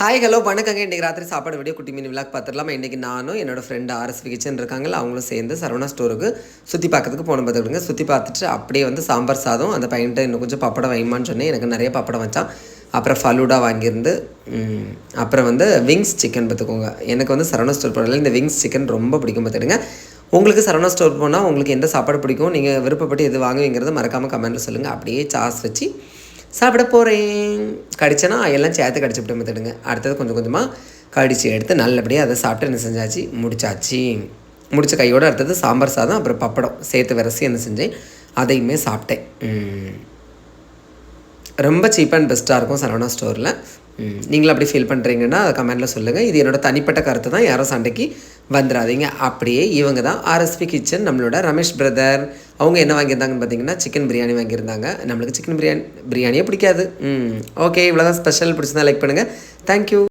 Hi hello வணக்கங்க. இன்றைக்கி ராத்திரி சாப்பாடு வீடியோ குட்டி மீன் விளாக் பார்த்துடலாமா? இன்றைக்கி நானும் என்னோட ஃப்ரெண்டு ஆர்எஸ்வி கிச்சன் இருக்காங்களா அவங்களும் சேர்ந்து சரவணா ஸ்டோருக்கு சுற்றி பார்க்கறதுக்கு போன பார்த்துக்கிடுங்க சுற்றி பார்த்துட்டு அப்படியே வந்து சாம்பார் சாதம் அந்த பையன்ட்ட இன்னும் கொஞ்சம் பப்படம் வைமான்னு சொன்னேன். எனக்கு நிறைய பப்படம் வச்சான். அப்புறம் ஃபலூடா வாங்கியிருந்து அப்புறம் வந்து விங்ஸ் சிக்கன் பார்த்துக்கோங்க. எனக்கு வந்து சரவணா ஸ்டோர் போனால இந்த விங்ஸ் சிக்கன் ரொம்ப பிடிக்கும் பார்த்துடுங்க. உங்களுக்கு சரவணா ஸ்டோர் போனால் உங்களுக்கு எந்த சாப்பாடு பிடிக்கும்? நீங்கள் விருப்பப்பட்டு எது வாங்குவீங்கிறத மறக்காமல் கமெண்ட்டில் சொல்லுங்கள் அப்படியே சாஸ் வச்சு சாப்பிட போகிறேன் கடிச்சேன்னா எல்லாம் சேர்த்து கடிச்சு விட்டு மத்துடுங்க அடுத்தது கொஞ்சம் கொஞ்சமாக கடித்து எடுத்து நல்லபடியாக அதை சாப்பிட்டு என்ன செஞ்சாச்சு? முடிச்சாச்சு. முடித்த கையோடு அடுத்தது சாம்பார் சாதம் அப்புறம் பப்படம் சேர்த்து விரசி என்ன செஞ்சேன்? அதையுமே சாப்பிட்டேன். ரொம்ப சீப் அண்ட் பெஸ்ட்டாக இருக்கும் சரவணா ஸ்டோரில் நீங்களும் அப்படி ஃபீல் பண்ணுறீங்கன்னா அதை கமெண்ட்டில் சொல்லுங்கள் இது என்னோட தனிப்பட்ட கருத்து தான். யாரோ சண்டைக்கு வந்துடாதீங்க அப்படியே இவங்க தான் ஆர்எஸ்பி கிச்சன் நம்மளோட ரமேஷ் பிரதர் அவங்க என்ன வாங்கியிருந்தாங்கன்னு பார்த்தீங்கன்னா சிக்கன் பிரியாணி வாங்கியிருந்தாங்க. நம்மளுக்கு சிக்கன் பிரியாணி பிரியாணியே பிடிக்காது. ம் ஓகே இவ்வளோதான் ஸ்பெஷல் பிடிச்சிருந்தா லைக் பண்ணுங்கள் தேங்க்யூ